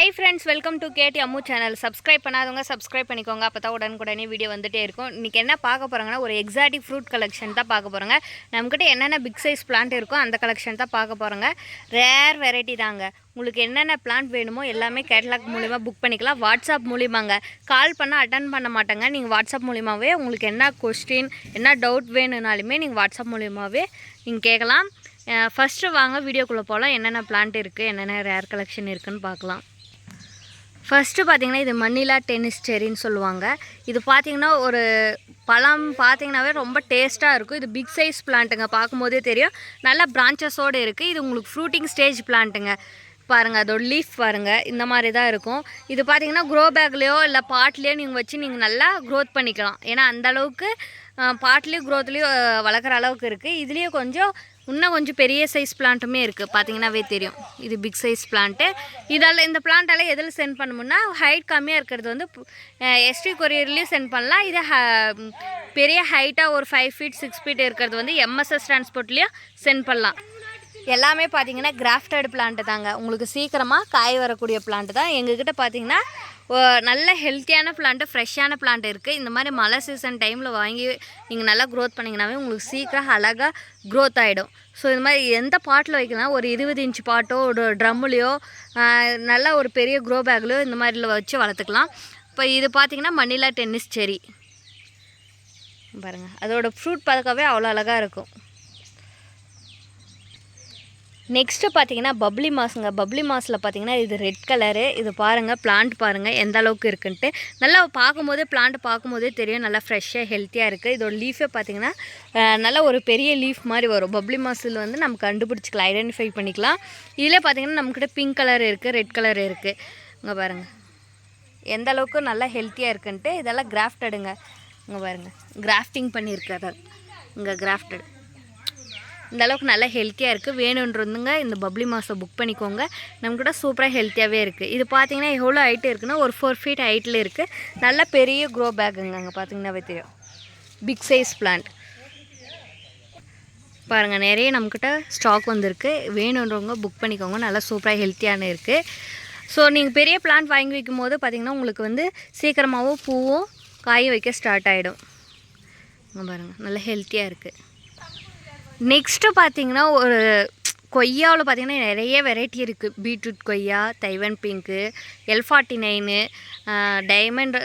Hi friends welcome to KD Ammu channel subscribe பண்ணாதவங்க subscribe பண்ணிக்கோங்க. அப்போ தான் உடனுக்குடனே வீடியோ வந்துட்டே இருக்கும். இன்றைக்கி என்ன பார்க்க போகிறாங்கன்னா ஒரு எக்ஸாட்டிக் ஃப்ரூட் கலெக்ஷன் தான் பார்க்க போகிறோங்க நம்மக்கிட்ட என்னென்ன பிக் சைஸ் பிளான்ட் இருக்கோ அந்த கலெக்ஷன் தான் பார்க்க போகிறோங்க ரேர் வெரைட்டி தாங்க. உங்களுக்கு என்னென்ன பிளான்ட் வேணுமோ எல்லாமே கேட்லாக் மூலிமா புக் பண்ணிக்கலாம். வாட்ஸ்அப் மூலிமாங்க கால் பண்ணால் அட்டன் பண்ண மாட்டாங்க. நீங்கள் வாட்ஸ்அப் மூலிமாவே உங்களுக்கு என்ன கொஸ்டின் என்ன டவுட் வேணும்னாலுமே நீங்கள் வாட்ஸ்அப் மூலிமாவே நீங்கள் கேட்கலாம். ஃபஸ்ட்டு வாங்க வீடியோக்குள்ளே போகலாம் என்னென்ன பிளான்ட் இருக்குது என்னென்ன ரேர் கலெக்ஷன் இருக்குன்னு பார்க்கலாம். ஃபஸ்ட்டு பார்த்தீங்கன்னா இது மண்ணிலா டென்னிஸ் செரின்னு சொல்லுவாங்க. இது பார்த்தீங்கன்னா ஒரு பழம் பார்த்திங்கனாவே ரொம்ப டேஸ்ட்டாக இருக்கும். இது பிக் சைஸ் பிளான்ட்டுங்க பார்க்கும்போதே தெரியும். நல்லா பிரான்ச்சஸோடு இருக்குது இது உங்களுக்கு ஃப்ரூட்டிங் ஸ்டேஜ் பிளான்ட்டுங்க பாருங்கள் அதோட லீஃப் பாருங்கள் இந்த மாதிரி தான் இருக்கும். இது பார்த்தீங்கன்னா க்ரோ பேக்லேயோ இல்லை பாட்லேயோ நீங்கள் வச்சு நீங்கள் நல்லா க்ரோத் பண்ணிக்கலாம். ஏன்னா அந்த அளவுக்கு பாட்லேயும் க்ரோத்லேயும் வளர்க்குற அளவுக்கு இருக்குது இதுலேயும் கொஞ்சம் இன்னும் கொஞ்சம் பெரிய சைஸ் பிளான்ட்டுமே இருக்குது பார்த்தீங்கன்னாவே தெரியும். இது பிக் சைஸ் பிளான்ட்டு இதால் இந்த பிளான்ட்டால் எதில் சென்ட் பண்ணணும்னா ஹைட் கம்மியாக இருக்கிறது வந்து எஸ்டி கொரியர்லேயும் சென்ட் பண்ணலாம். இது ஹ- பெரிய ஹைட்டாக ஒரு ஃபைவ் ஃபீட் சிக்ஸ் ஃபீட் இருக்கிறது வந்து எம்எஸ்எஸ் டிரான்ஸ்போர்ட்லேயும் சென்ட் பண்ணலாம். எல்லாமே பார்த்தீங்கன்னா கிராஃப்டட் பிளான்ட்டு தாங்க. உங்களுக்கு சீக்கிரமாக காய் வரக்கூடிய பிளான்ட்டு தான். எங்ககிட்ட பார்த்தீங்கன்னா ஓ, நல்ல ஹெல்த்தியான பிளான்ட்டு ஃப்ரெஷ்ஷான பிளான்ட் இருக்குது இந்த மாதிரி மழை சீசன் டைமில் வாங்கி நீங்கள் நல்லா க்ரோத் பண்ணிங்கனாவே உங்களுக்கு சீக்கிரம் அழகாக க்ரோத் ஆகிடும் ஸோ இது மாதிரி எந்த பாட்டில் வைக்கலாம்? ஒரு இருபது இன்ச் பாட்டோ ஒரு ட்ரம்முலையோ நல்லா ஒரு பெரிய க்ரோ பேக்லையோ இந்த மாதிரில வச்சு வளர்த்துக்கலாம். இப்போ இது பார்த்தீங்கன்னா மணிலா டென்னிஸ் செரி பாருங்கள் அதோடய ஃப்ரூட் பார்க்கவே அவ்வளோ அழகாக இருக்கும். நெக்ஸ்ட்டு பார்த்தீங்கன்னா பப்ளி மாஸுங்க பப்ளி மாஸில் பார்த்தீங்கன்னா இது ரெட் கலரு இது பாருங்கள் பிளான்ட் பாருங்கள் எந்த அளவுக்கு இருக்குன்ட்டு. நல்லா பார்க்கும்போதே பிளான்ட் பார்க்கும்போதே தெரியும். நல்லா ஃப்ரெஷ்ஷாக ஹெல்த்தியாக இருக்குது இதோட லீஃபே பார்த்தீங்கன்னா நல்லா ஒரு பெரிய லீஃப் மாதிரி வரும். பப்ளி மாஸில் வந்து நம்ம கண்டுபிடிச்சிக்கலாம் ஐடென்டிஃபை பண்ணிக்கலாம். இதில் பார்த்தீங்கன்னா நம்மக்கிட்ட பிங்க் கலர் இருக்குது ரெட் கலர் இருக்குது இங்கே பாருங்கள் எந்த அளவுக்கு நல்லா ஹெல்த்தியாக இருக்குன்ட்டு இதெல்லாம் கிராஃப்டடுங்க இங்கே பாருங்கள் கிராஃப்டிங் பண்ணியிருக்காரு. இங்கே கிராஃப்டட் இந்த அளவுக்கு நல்லா ஹெல்த்தியாக இருக்குது வேணுன்றதுங்க இந்த பப்ளி மாஸை புக் பண்ணிக்கோங்க. நம்மக்கிட்ட சூப்பராக ஹெல்த்தியாகவே இருக்குது இது பார்த்தீங்கன்னா எவ்வளோ ஹைட்டு இருக்குன்னா ஒரு ஃபோர் ஃபீட் ஹைட்டில் இருக்குது நல்ல பெரிய க்ரோ பேக்குங்க அங்கே பார்த்தீங்கன்னாவே தெரியும் பிக் சைஸ் பிளான்ட் பாருங்கள் நிறைய நம்மக்கிட்ட ஸ்டாக் வந்திருக்கு. வேணுன்றவங்க புக் பண்ணிக்கோங்க. நல்லா சூப்பராக ஹெல்த்தியான இருக்குது ஸோ நீங்கள் பெரிய பிளான்ட் வாங்கி வைக்கும் போது பார்த்திங்கன்னா உங்களுக்கு வந்து சீக்கிரமாகவும் பூவும் காயும் வைக்க ஸ்டார்ட் ஆகிடும் பாருங்கள் நல்லா ஹெல்த்தியாக இருக்குது நெக்ஸ்ட்டு பார்த்தீங்கன்னா ஒரு கொய்யாவில் பார்த்தீங்கன்னா நிறைய வெரைட்டி இருக்குது பீட்ரூட் கொய்யா Taiwan pink L forty nine diamond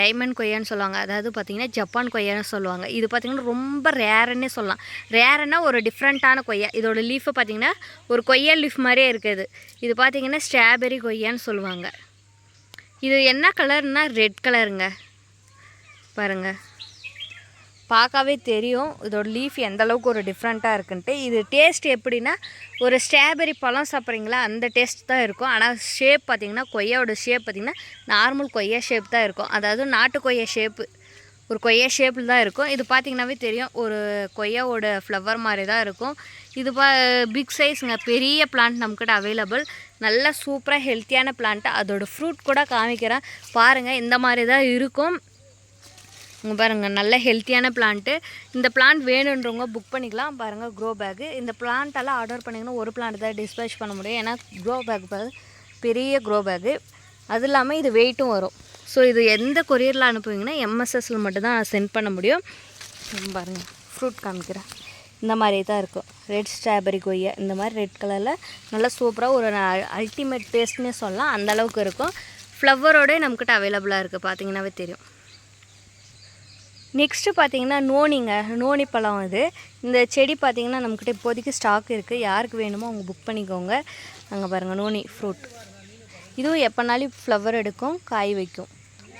diamond கொய்யான்னு சொல்லுவாங்க. அதாவது பார்த்திங்கன்னா ஜப்பான் கொய்யான்னு சொல்லுவாங்க. இது பார்த்திங்கன்னா ரொம்ப ரேருன்னே சொல்லலாம். ரேருன்னா ஒரு டிஃப்ரெண்ட்டான கொய்யா. இதோட லீஃபை பார்த்திங்கன்னா ஒரு கொய்யா லீஃப் மாதிரியே இருக்குது இது. பார்த்தீங்கன்னா ஸ்ட்ராபெரி கொய்யான்னு சொல்லுவாங்க. இது என்ன கலர்னால் ரெட் கலருங்க பாருங்கள் பார்க்கவே தெரியும். இதோட லீஃப் எந்த அளவுக்கு ஒரு டிஃப்ரெண்ட்டாக இருக்குன்ட்டு. இது டேஸ்ட் எப்படின்னா ஒரு ஸ்ட்ராபெரி பழம் சாப்பிட்றீங்களா அந்த டேஸ்ட் தான் இருக்கும். ஆனால் ஷேப் பார்த்தீங்கன்னா கொய்யாவோட ஷேப் பார்த்தீங்கன்னா நார்மல் கொய்யா ஷேப் தான் இருக்கும். அதாவது நாட்டு கொய்யா ஷேப்பு ஒரு கொய்யா ஷேப்பில் தான் இருக்கும். இது பார்த்திங்கனாவே தெரியும் ஒரு கொய்யாவோட ஃப்ளவர் மாதிரி தான் இருக்கும். இது பா பிக் சைஸுங்க பெரிய பிளான்ட் நம்மக்கிட்ட அவைலபிள் நல்லா சூப்பராக ஹெல்த்தியான பிளான்ட்டு அதோடய ஃப்ரூட் கூட காமிக்கிறேன். பாருங்கள் இந்த மாதிரி தான் இருக்கும். இங்கே பாருங்கள் நல்ல ஹெல்த்தியான பிளான்ட்டு இந்த பிளான்ட் வேணுன்றவங்க புக் பண்ணிக்கலாம். பாருங்கள் க்ரோ பேக்கு இந்த பிளான்ட்டெல்லாம் ஆர்டர் பண்ணிங்கன்னா ஒரு பிளான்ட் தான் டிஸ்பேச் பண்ண முடியும். ஏன்னா க்ரோ பேக் பெரிய க்ரோ பேக்கு அது இல்லாமல் இது வெயிட்டும் வரும். ஸோ இது எந்த கொரியரில் அனுப்புவீங்கன்னா எம்எஸ்எஸில் மட்டும்தான் சென்ட் பண்ண முடியும். பாருங்கள் ஃப்ரூட் காமிக்கிறேன். இந்த மாதிரி தான் இருக்கும். ரெட் ஸ்ட்ராபெரி கொய்யா இந்த மாதிரி ரெட் கலரில் நல்லா சூப்பராக ஒரு அல்டிமேட் டேஸ்ட்னே சொல்லலாம். அந்தளவுக்கு இருக்கும். ஃப்ளவரோடய நம்மக்கிட்ட அவைலபிளாக இருக்குது பார்த்தீங்கன்னாவே தெரியும். நெக்ஸ்ட்டு பார்த்தீங்கன்னா நோனிங்க. நோனி பழம் இது. இந்த செடி பார்த்திங்கன்னா நம்மக்கிட்ட இப்போதைக்கு ஸ்டாக் இருக்குது யாருக்கு வேணுமோ அவங்க புக் பண்ணிக்கோங்க. அங்கே பாருங்கள் நோனி ஃப்ரூட் இதுவும் எப்போனாலும் ஃப்ளவர் எடுக்கும் காய் வைக்கும்.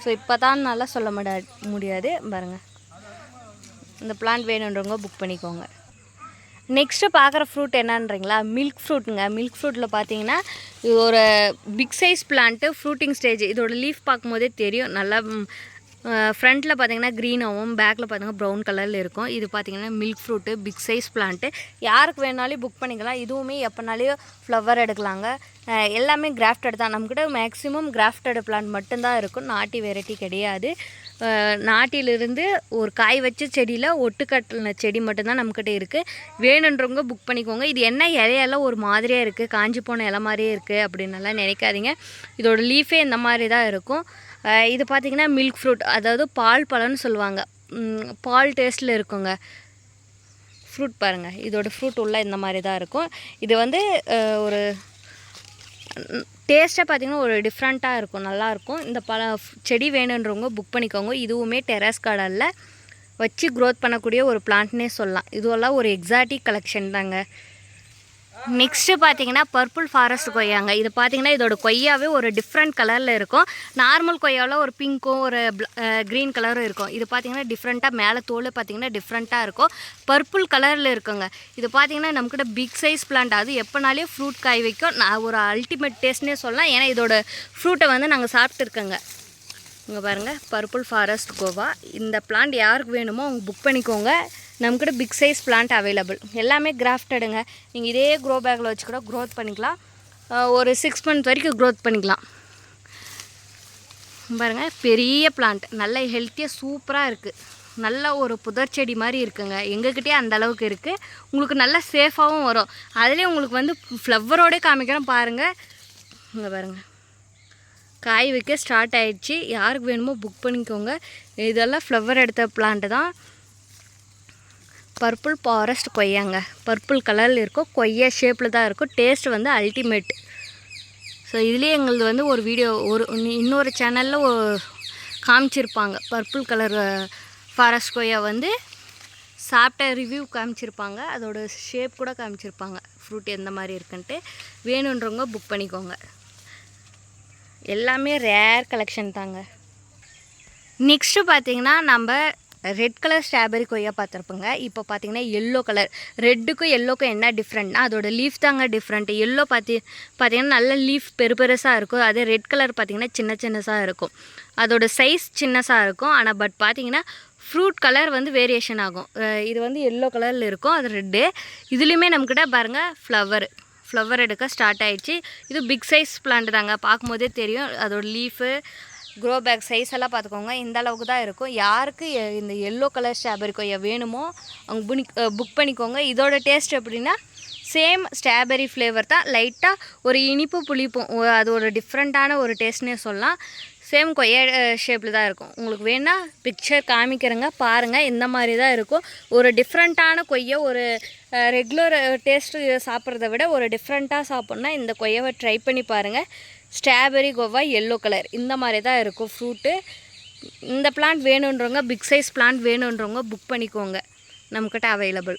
ஸோ இப்போ தான் நல்லா சொல்ல முடா முடியாது. பாருங்கள் இந்த பிளான்ட் வேணுன்றவங்க புக் பண்ணிக்கோங்க. நெக்ஸ்ட்டு பார்க்குற ஃப்ரூட் என்னன்றீங்களா? மில்க் ஃப்ரூட்டுங்க மில்க் ஃப்ரூட்டில் பார்த்தீங்கன்னா இது ஒரு big size plant fruiting stage இதோட லீஃப் பார்க்கும்போதே தெரியும். நல்லா ஃப்ரண்ட்டில் பார்த்தீங்கன்னா க்ரீனாகவும் பேக்கில் பார்த்தீங்கன்னா ப்ரௌன் கலரில் இருக்கும். இது பார்த்தீங்கன்னா milk fruit big size plant யாருக்கு வேணாலும் புக் பண்ணிக்கலாம். இதுவுமே எப்போனாலையும் ஃப்ளவர் எடுக்கலாங்க. எல்லாமே கிராஃப்டட் தான். நம்மக்கிட்ட மேக்ஸிமம் கிராஃப்டட் பிளான்ட் மட்டும்தான் இருக்கும். நாட்டி வெரைட்டி கிடையாது. நாட்டிலிருந்து ஒரு காய் வச்ச செடியில் ஒட்டுக்கட்டின செடி மட்டும்தான் நம்மக்கிட்ட இருக்குது வேணுன்றவங்க புக் பண்ணிக்கோங்க. இது என்ன இலையெல்லாம் ஒரு மாதிரியாக இருக்குது காஞ்சி போன இலை மாதிரியே இருக்குது அப்படின்னலாம் நினைக்காதீங்க. இதோட லீஃபே இந்த மாதிரி தான் இருக்கும். இது பார்த்திங்கன்னா மில்க் ஃப்ரூட் அதாவது பால் பழம்னு சொல்லுவாங்க. பால் டேஸ்ட்டில் இருக்குங்க. ஃப்ரூட் பாருங்கள் இதோட ஃப்ரூட் உள்ள இந்த மாதிரி தான் இருக்கும். இது வந்து ஒரு டேஸ்ட்டாக பார்த்தீங்கன்னா ஒரு டிஃப்ரெண்ட்டாக இருக்கும். நல்லாயிருக்கும் இந்த பல செடி வேணுன்றவங்க புக் பண்ணிக்கோங்க. இதுவுமே டெரஸ் கார்டனில் வச்சு க்ரோத் பண்ணக்கூடிய ஒரு பிளான்ட்னே சொல்லலாம். இதுவெல்லாம் ஒரு எக்ஸாட்டிக் கலெக்ஷன் தாங்க. நெக்ஸ்ட்டு பார்த்தீங்கன்னா பர்பிள் ஃபாரஸ்ட் கொய்யாங்க. இது பார்த்தீங்கன்னா இதோட கொய்யாவே ஒரு டிஃப்ரெண்ட் கலரில் இருக்கும். நார்மல் கொய்யாவில் ஒரு பிங்க்கும் ஒரு க்ரீன் கலரும் இருக்கும். இது பார்த்தீங்கன்னா டிஃப்ரெண்ட்டாக மேலே தோல் பார்த்தீங்கன்னா டிஃப்ரெண்ட்டாக இருக்கும். பர்பிள் கலரில் இருக்குங்க. இது பார்த்தீங்கன்னா நம்மக்கிட்ட பிக் சைஸ் பிளான்ட் அது எப்போனாலே ஃப்ரூட் காய் வைக்கும். நான் ஒரு அல்டிமேட் டேஸ்ட்னே சொல்லலாம். ஏன்னா இதோட ஃப்ரூட்டை வந்து நாங்கள் சாப்பிட்ருக்கோங்க இங்கே பாருங்கள் பர்பிள் ஃபாரஸ்ட் கோவா. இந்த பிளான்ட் யாருக்கு வேணுமோ அவங்க புக் பண்ணிக்கோங்க. நம்மக்கிட்ட பிக் சைஸ் பிளான்ட் அவைலபிள் எல்லாமே கிராஃப்டடுங்க நீங்கள் இதே க்ரோ பேக்கில் வச்சு கூட க்ரோத் பண்ணிக்கலாம். ஒரு சிக்ஸ் மந்த் வரைக்கும் க்ரோத் பண்ணிக்கலாம். பாருங்கள் பெரிய பிளான்ட் நல்ல ஹெல்த்தியாக சூப்பராக இருக்குது நல்ல ஒரு புதர் செடி மாதிரி இருக்குங்க. எங்ககிட்டயே அந்த அளவுக்கு இருக்குது உங்களுக்கு நல்லா சேஃபாகவும் வரும். அதுலேயே உங்களுக்கு வந்து ஃப்ளவரோடே காமிக்கிறேன் பாருங்கள் இங்கே பாருங்கள் காய் வைக்க ஸ்டார்ட் ஆகிடுச்சி யாருக்கு வேணுமோ புக் பண்ணிக்கோங்க. இதெல்லாம் ஃப்ளவர் எடுத்த பிளான்ட்டு தான். Purple forest கொய்யாங்க. பர்பிள் கலரில் இருக்கும். கொய்யா ஷேப்பில் தான் இருக்கும். டேஸ்ட் வந்து அல்டிமேட் ஸோ இதுலேயே எங்களது வந்து ஒரு வீடியோ ஒரு இன்னொரு சேனலில் காமிச்சிருப்பாங்க. பர்பிள் கலர் ஃபாரஸ்ட் கொய்யா வந்து சாப்பிட்ட ரிவ்யூ காமிச்சிருப்பாங்க. அதோட ஷேப் கூட காமிச்சிருப்பாங்க. ஃப்ரூட் எந்த மாதிரி இருக்குன்ட்டு. வேணுன்றவங்க புக் பண்ணிக்கோங்க. எல்லாமே ரேர் கலெக்ஷன் தாங்க. நெக்ஸ்ட்டு பார்த்தீங்கன்னா நம்ம ரெட் கலர் ஸ்ட்ராபெரி கொய்யா பார்த்துருப்போங்க. இப்போ பார்த்தீங்கன்னா எல்லோ கலர் ரெட்டுக்கும் எல்லோக்கும் என்ன டிஃப்ரெண்ட்னா அதோட லீஃப் தாங்க டிஃப்ரெண்ட் எல்லோ பார்த்தி பார்த்தீங்கன்னா நல்ல லீஃப் பெரு பெருசாக இருக்கும். அதே ரெட் கலர் பார்த்தீங்கன்னா சின்ன சின்னசாக இருக்கும். அதோட சைஸ் சின்னசாக இருக்கும். ஆனால் பட் பார்த்தீங்கன்னா ஃப்ரூட் கலர் வந்து வேரியேஷன் ஆகும். இது வந்து எல்லோ கலரில் இருக்கும். அது ரெட்டு இதுலேயுமே நம்மக்கிட்ட பாருங்கள் ஃப்ளவர் ஃப்ளவர் எடுக்க ஸ்டார்ட் ஆகிடுச்சு இது பிக் சைஸ் பிளான்ட் தாங்க. பார்க்கும்போதே தெரியும். அதோட லீஃபு க்ரோ பேக் சைஸ் எல்லாம் பார்த்துக்கோங்க. இந்த அளவுக்கு தான் இருக்கும். யாருக்கு இந்த எல்லோ கலர் ஸ்ட்ராபெரி கொய்யா வேணுமோ அவங்க புனி புக் பண்ணிக்கோங்க. இதோட டேஸ்ட் எப்படின்னா சேம் ஸ்ட்ராபெரி ஃப்ளேவர் தான். லைட்டாக ஒரு இனிப்பு புளிப்பும் அது ஒரு டிஃப்ரெண்ட்டான ஒரு டேஸ்ட்னே சொல்லலாம். சேம் கொய்யா ஷேப்பில் தான் இருக்கும். உங்களுக்கு வேணால் பிக்சர் காமிக்கிறேங்க பாருங்கள் இந்த மாதிரி தான் இருக்கும். ஒரு டிஃப்ரெண்ட்டான கொய்யை ஒரு ரெகுலர் டேஸ்ட்டு சாப்பிட்றத விட ஒரு டிஃப்ரெண்ட்டாக சாப்பிட்ணுன்னா இந்த கொய்யாவை ட்ரை பண்ணி பாருங்கள் ஸ்ட்ராபெரி கோவா எல்லோ கலர் இந்த மாதிரி தான் இருக்கும் ஃப்ரூட்டு இந்த பிளான்ட் வேணுன்றவங்க பிக் சைஸ் பிளான்ட் வேணுன்றவங்க புக் பண்ணிக்கோங்க. நம்மக்கிட்ட அவைலபிள்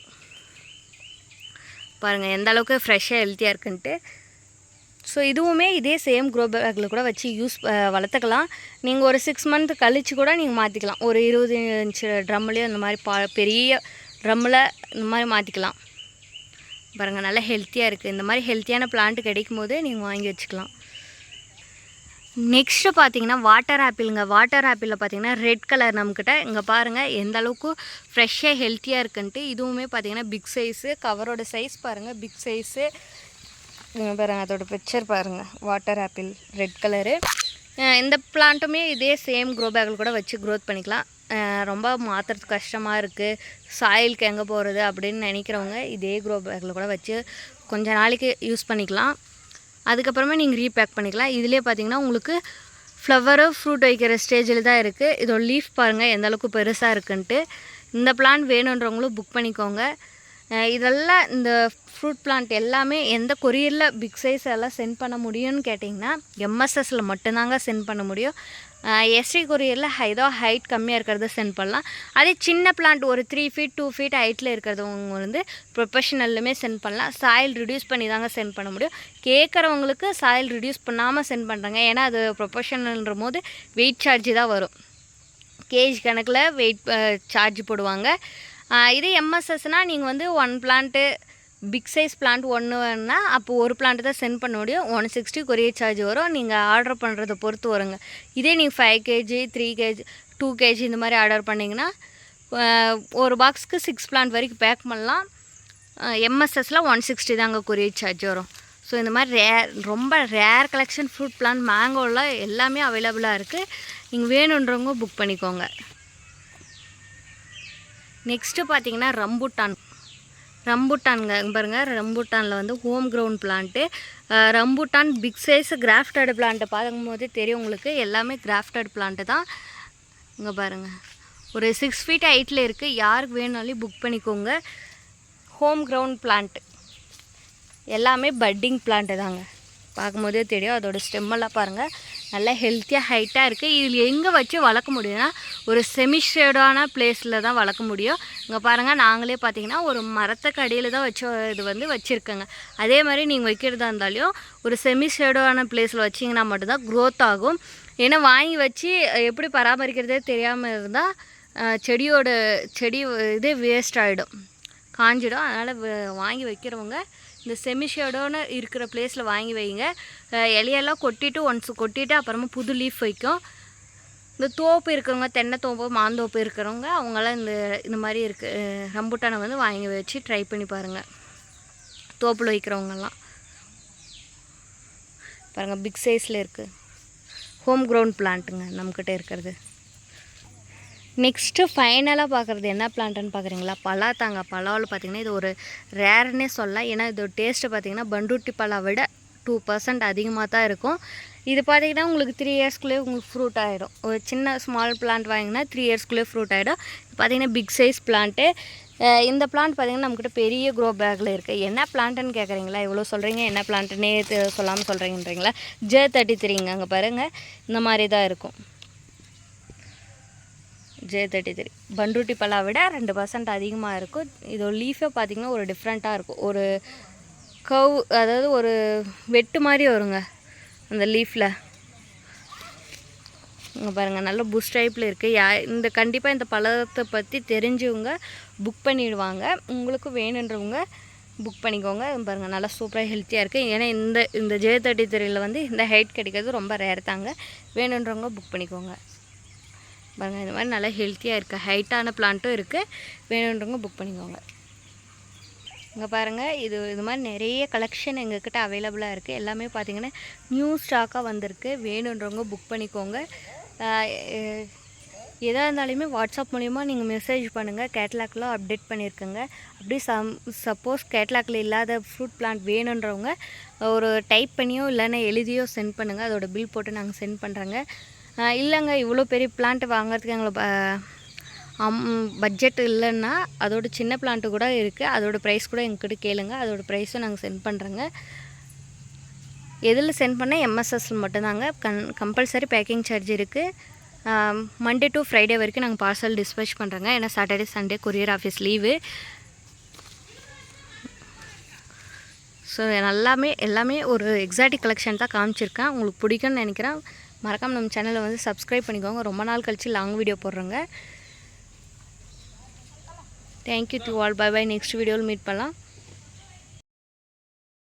பாருங்கள் எந்த அளவுக்கு ஃப்ரெஷ்ஷாக ஹெல்த்தியாக இருக்குன்ட்டு. ஸோ இதுவுமே இதே சேம் க்ரோ பேக்கில் கூட வச்சு யூஸ் வளர்த்துக்கலாம். நீங்கள் ஒரு சிக்ஸ் மந்த் கழித்து கூட நீங்கள் மாற்றிக்கலாம் ஒரு இருபது இன்ச்சு ட்ரம்லேயோ இந்த மாதிரி பா பெரிய ட்ரம்மில் இந்த மாதிரி மாற்றிக்கலாம் பாருங்கள் நல்லா ஹெல்த்தியாக இருக்குது இந்த மாதிரி ஹெல்த்தியான பிளான்ட் கிடைக்கும் போது நீங்கள் வாங்கி வச்சுக்கலாம். நெக்ஸ்ட்டு பார்த்தீங்கன்னா வாட்டர் ஆப்பிளுங்க வாட்டர் ஆப்பிளில் பார்த்தீங்கன்னா ரெட் கலர் நம்மக்கிட்ட இங்கே பாருங்கள் எந்த அளவுக்கு ஃப்ரெஷ்ஷாக ஹெல்த்தியாக இருக்குன்ட்டு. இதுவுமே பார்த்தீங்கன்னா பிக் சைஸு கவரோட சைஸ் பாருங்கள் பிக் சைஸு பாருங்கள் அதோட பிக்சர் பாருங்கள் வாட்டர் ஆப்பிள் ரெட் கலரு இந்த பிளான்ட்டுமே இதே சேம் க்ரோ பேக்கில் கூட வச்சு க்ரோத் பண்ணிக்கலாம். ரொம்ப மாற்றுறது கஷ்டமாக இருக்குது சாயிலுக்கு எங்கே போகிறது அப்படின்னு நினைக்கிறவங்க இதே க்ரோ பேக்கில் கூட வச்சு கொஞ்ச நாளைக்கு யூஸ் பண்ணிக்கலாம். அதுக்கப்புறமா நீங்கள் ரீபேக் பண்ணிக்கலாம். இதிலே பார்த்தீங்கன்னா உங்களுக்கு ஃப்ளவரு ஃப்ரூட் வைக்கிற ஸ்டேஜில் தான் இருக்குது இதோட லீஃப் பாருங்கள் எந்த அளவுக்கு பெருசாக இருக்குன்ட்டு. இந்த பிளான்ட் வேணுன்றவங்களும் புக் பண்ணிக்கோங்க. இதெல்லாம் இந்த ஃப்ரூட் பிளான்ட் எல்லாமே எந்த கொரியரில் பிக் சைஸ் எல்லாம் சென்ட் பண்ண முடியும்னு கேட்டிங்கன்னா எம்எஸ்எஸில் மட்டும்தாங்க சென்ட் பண்ண முடியும். எஸ்டி கொரியரில் ஏதோ ஹைட் கம்மியாக இருக்கிறத சென்ட் பண்ணலாம். அதே சின்ன பிளான்ட் ஒரு த்ரீ ஃபீட் டூ ஃபீட் ஹைட்டில் இருக்கிறவங்க வந்து ப்ரொஃபஷனல்லுமே சென்ட் பண்ணலாம். சாயில் ரிடியூஸ் பண்ணி தாங்க சென்ட் பண்ண முடியும். கேட்குறவங்களுக்கு சாயில் ரிடியூஸ் பண்ணாமல் சென்ட் பண்ணுறாங்க ஏன்னா அது ப்ரொஃபஷனல்ன்ற போது வெயிட் சார்ஜ் தான் வரும். கேஜ் கணக்கில் வெயிட் சார்ஜ் போடுவாங்க. இதே எம்எஸ்எஸ்னால் நீங்கள் வந்து one plant big size plant ஒன்று வேணுன்னா அப்போ ஒரு பிளான்ட் தான் சென்ட் பண்ண முடியும். ஒன் சிக்ஸ்டி கொரியர் சார்ஜ் வரும். நீங்கள் ஆர்டர் பண்ணுறத பொறுத்து வருங்க. இதே நீங்கள் five KG three KG two KG இந்த மாதிரி ஆர்டர் பண்ணிங்கன்னா ஒரு பாக்ஸ்க்கு சிக்ஸ் பிளான்ட் வரைக்கும் பேக் பண்ணலாம். எம்எஸ்எஸ்லாம் ஒன் சிக்ஸ்டி தாங்க கொரியர் சார்ஜ் வரும். ஸோ இந்த மாதிரி ரேர் ரொம்ப ரேர் கலெக்ஷன் ஃப்ரூட் பிளான்ட் மேங்கோலாம் எல்லாமே அவைலபிளாக இருக்குது நீங்கள் வேணுன்றவங்க புக் பண்ணிக்கோங்க. நெக்ஸ்ட்டு பார்த்தீங்கன்னா ரம்புட்டான் ரம்புட்டான்ங்க. பாருங்கள் ரம்புட்டானில் வந்து home ground plant rambutan big size grafted பிளான்ட்டை பார்க்கும்போது தெரியும் உங்களுக்கு. எல்லாமே கிராஃப்டட் பிளான்ட்டு தான். இங்கே பாருங்கள் ஒரு சிக்ஸ் ஃபீட் ஹைட்டில் இருக்குது யாருக்கு வேணுனாலும் புக் பண்ணிக்கோங்க. ஹோம் க்ரௌண்ட் பிளான்ட்டு எல்லாமே பட்டிங் பிளான்ட்டு தாங்க. பார்க்கும்போதே தெரியும். அதோடய ஸ்டெம்மெல்லாம் பாருங்கள் நல்லா ஹெல்த்தியாக ஹைட்டாக இருக்குது இதில் எங்கே வச்சு வளர்க்க முடியும்னா ஒரு செமி ஷேடான பிளேஸில் தான் வளர்க்க முடியும். இங்கே பாருங்கள் நாங்களே பார்த்தீங்கன்னா ஒரு மரத்துக்கு அடியில் தான் வச்சு இது வந்து வச்சுருக்கோங்க. அதே மாதிரி நீங்கள் வைக்கிறதா இருந்தாலும் ஒரு செமி ஷேடான பிளேஸில் வச்சிங்கன்னா மட்டும்தான் க்ரோத் ஆகும். ஏன்னா வாங்கி வச்சு எப்படி பராமரிக்கிறதே தெரியாமல் இருந்தால் செடியோட செடி இதே வேஸ்ட் ஆகிடும் காஞ்சிடும். அதனால் வாங்கி வைக்கிறவங்க இந்த செமிஷேடோன்னு இருக்கிற பிளேஸில் வாங்கி வைங்க. இலையெல்லாம் கொட்டிட்டு ஒன்ஸ் கொட்டிட்டு அப்புறமா புது லீஃப் வைக்கும். இந்த தோப்பு இருக்கிறவங்க தென்னை தோப்பு மாந்தோப்பு இருக்கிறவங்க அவங்களாம் இந்த இந்த மாதிரி இருக்கு. ரம்புட்டானை வந்து வாங்கி வச்சு ட்ரை பண்ணி பாருங்கள் தோப்பில் வைக்கிறவங்கெல்லாம். பாருங்கள் பிக் சைஸில் இருக்குது ஹோம் க்ரௌண்ட் பிளான்ட்டுங்க நம்மக்கிட்ட இருக்கிறது. நெக்ஸ்ட்டு ஃபைனலாக பார்க்குறது என்ன பிளான்ட்டுன்னு பார்க்குறீங்களா பலா தாங்க பலாவில் பார்த்தீங்கன்னா இது ஒரு ரேர்னே சொல்லலாம். ஏன்னா இதோட டேஸ்ட்டு பார்த்தீங்கன்னா பண்டூட்டி பலா விட டூ பர்சன்ட் அதிகமாக தான் இருக்கும். இது பார்த்தீங்கன்னா உங்களுக்கு த்ரீ இயர்ஸ்க்குள்ளே உங்களுக்கு ஃப்ரூட் ஆகிடும் ஒரு சின்ன ஸ்மால் பிளான்ட் வாங்கினா த்ரீ இயர்ஸ்க்குள்ளே ஃப்ரூட் ஆகிடும் பார்த்தீங்கன்னா பிக் சைஸ் பிளான்ட்டு இந்த பிளான்ட் பார்த்தீங்கன்னா நம்மக்கிட்ட பெரிய க்ரோ பேக்கில் இருக்குது என்ன பிளான்ட்டுன்னு கேட்குறீங்களா இவ்வளோ சொல்கிறீங்க என்ன பிளான்ட்டுன்னே சொல்லாமல் சொல்கிறீங்கன்றீங்களா ஜே தேர்ட்டி த்ரீங்க அங்கே பாருங்கள் இந்த மாதிரி தான் இருக்கும். ஜே தேர்ட்டி த்ரீ பண்ருட்டி பழா விட ரெண்டு பர்சன்ட் அதிகமாக இருக்கும் இதோட லீஃபே பார்த்திங்கன்னா ஒரு டிஃப்ரெண்ட்டாக இருக்கும் ஒரு கவ் அதாவது ஒரு வெட்டு மாதிரி வருங்க அந்த லீஃபில் இங்கே பாருங்கள் நல்ல புஷ் டைப்பில் இருக்குது யா இந்த கண்டிப்பாக இந்த பழத்தை பற்றி தெரிஞ்சவங்க புக் பண்ணிடுவாங்க. உங்களுக்கு வேணுன்றவங்க புக் பண்ணிக்கோங்க. பாருங்கள் நல்லா சூப்பராக ஹெல்த்தியாக இருக்குது ஏன்னா இந்த இந்த ஜே தேர்ட்டி த்ரீயில் வந்து இந்த ஹைட் கிடைக்கிறது ரொம்ப ரேர் தாங்க. வேணுன்றவங்க புக் பண்ணிக்கோங்க. பாருங்கள் இந்த மாதிரி நல்லா ஹெல்த்தியாக இருக்குது ஹைட்டான பிளான்ட்டும் இருக்குது வேணுன்றவங்க புக் பண்ணிக்கோங்க. இங்கே பாருங்கள் இது இது மாதிரி நிறைய கலெக்ஷன் எங்கக்கிட்ட அவைலபிளாக இருக்குது எல்லாமே பார்த்தீங்கன்னா நியூ ஸ்டாக்காக வந்திருக்கு. வேணுன்றவங்க புக் பண்ணிக்கோங்க. எதாக இருந்தாலுமே வாட்ஸ்அப் மூலிமா நீங்கள் மெசேஜ் பண்ணுங்கள் கேட்லாக்லாம் அப்டேட் பண்ணியிருக்கோங்க அப்படி சம் சப்போஸ் கேட்லாக்ல இல்லாத ஃப்ரூட் பிளான்ட் வேணுன்றவங்க ஒரு டைப் பண்ணியோ இல்லைன்னா எழுதியோ சென்ட் பண்ணுங்கள் அதோட பில் போட்டு நாங்கள் சென்ட் பண்ணுறோங்க இல்லைங்க இவ்வளோ பெரிய பிளான்ட் வாங்குறதுக்கு எங்களை அம் பட்ஜெட் இல்லைன்னா அதோட சின்ன பிளான்ட்டு கூட இருக்குது அதோடய ப்ரைஸ் கூட எங்ககிட்ட கேளுங்க. அதோட ப்ரைஸும் நாங்கள் சென்ட் பண்ணுறோங்க எதில் சென்ட் பண்ணால் எம்எஸ்எஸ்ல மட்டும்தாங்க. கன் கம்பல்சரி பேக்கிங் சார்ஜ் இருக்குது மண்டே டு ஃப்ரைடே வரைக்கும் நாங்கள் பார்சல் டிஸ்பேச் பண்ணுறோங்க ஏன்னா Saturday Sunday courier office leave so எல்லாமே எல்லாமே ஒரு எக்ஸாட்டிக் கலெக்ஷன் தான் காமிச்சிருக்கேன். உங்களுக்கு பிடிக்கும்னு நினைக்கிறேன். மறக்காமல் நம்ம சேனலை வந்து சப்ஸ்கிரைப் பண்ணிக்கோங்க. ரொம்ப நாள் கழித்து long video போடுறோங்க. Thank you to all bye bye next வீடியோவில் மீட் பண்ணலாம்.